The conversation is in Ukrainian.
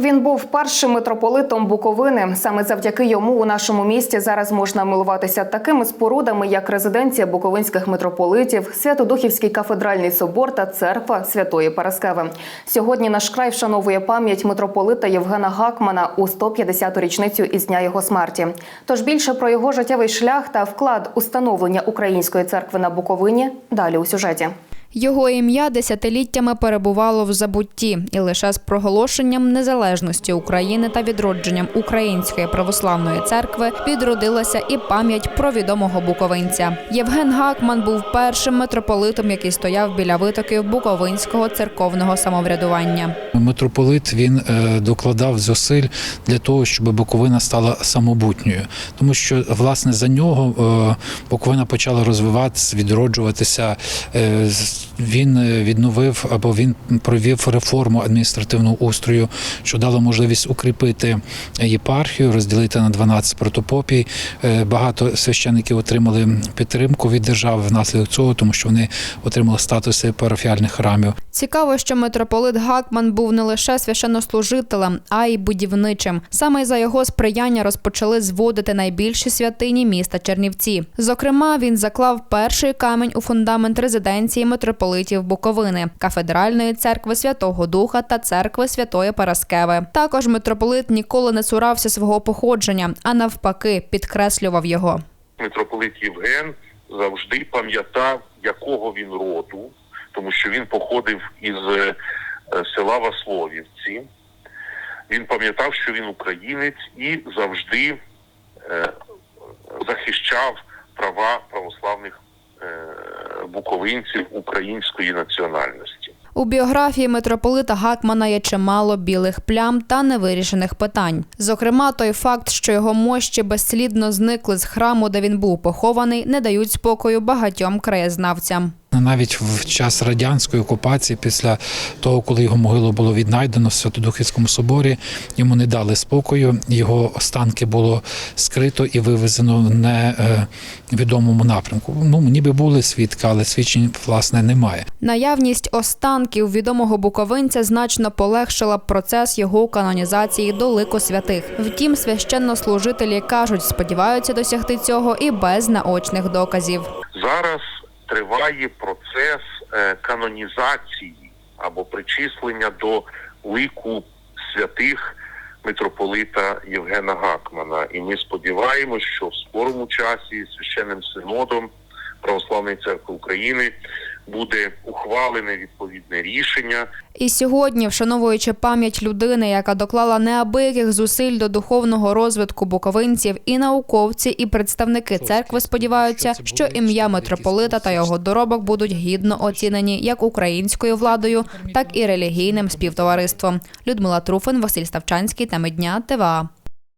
Він був першим митрополитом Буковини. Саме завдяки йому у нашому місті зараз можна милуватися такими спорудами, як резиденція буковинських митрополитів, Святодухівський кафедральний собор та церква Святої Параскеви. Сьогодні наш край вшановує пам'ять митрополита Євгена Гакмана у 150-ту річницю із дня його смерті. Тож більше про його життєвий шлях та вклад у становлення української церкви на Буковині далі у сюжеті. Його ім'я десятиліттями перебувало в забутті, і лише з проголошенням незалежності України та відродженням Української православної церкви відродилася і пам'ять про відомого буковинця. Євген Гакман був першим митрополитом, який стояв біля витоків буковинського церковного самоврядування. Митрополит він е, докладав зусиль для того, щоб Буковина стала самобутньою, тому що власне за нього е, Буковина почала розвиватися, відроджуватися. Він е, відновив або він провів реформу адміністративного устрою, що дало можливість укріпити єпархію, розділити на 12 протопопій. Е, Багато священиків отримали підтримку від держави внаслідок цього, тому що вони отримали статуси парафіальних храмів. Цікаво, що митрополит Гакман був не лише священнослужителем, а й будівничим. Саме за його сприяння розпочали зводити найбільші святині міста Чернівці. Зокрема, він заклав перший камінь у фундамент резиденції митрополитів Буковини, кафедральної церкви Святого Духа та церкви Святої Параскеви. Також митрополит ніколи не цурався свого походження, а навпаки, підкреслював його. митрополит Євген завжди пам'ятав, якого він роду, тому що він походив із е, села Васловівці. Він пам'ятав, що він українець і завжди е, захищав права православних е, буковинців української національності. У біографії митрополита Гакмана є чимало білих плям та невирішених питань. Зокрема, той факт, що його мощі безслідно зникли з храму, де він був похований, не дають спокою багатьом краєзнавцям. Навіть в час радянської окупації, після того, коли його могилу було віднайдено в Святодухівському соборі, йому не дали спокою. Його останки було скрито і вивезено в невідомому напрямку. Ну, ніби були свідки, але свідчень власне немає. Наявність останків відомого буковинця значно полегшила процес його канонізації до лику святих. Втім, священнослужителі кажуть, сподіваються досягти цього і без наочних доказів. Зараз триває процес е, канонізації або причислення до лику святих митрополита Євгена Гакмана. І ми сподіваємось, що в скорому часі священним синодом Православної церкви України буде ухвалене відповідне рішення, І сьогодні, вшановуючи пам'ять людини, яка доклала неабияких зусиль до духовного розвитку буковинців, і науковці, і представники церкви сподіваються, що ім'я митрополита та його доробок будуть гідно оцінені як українською владою, так і релігійним співтовариством. Людмила Труфин, Василь Ставчанський, теми дня ТВА.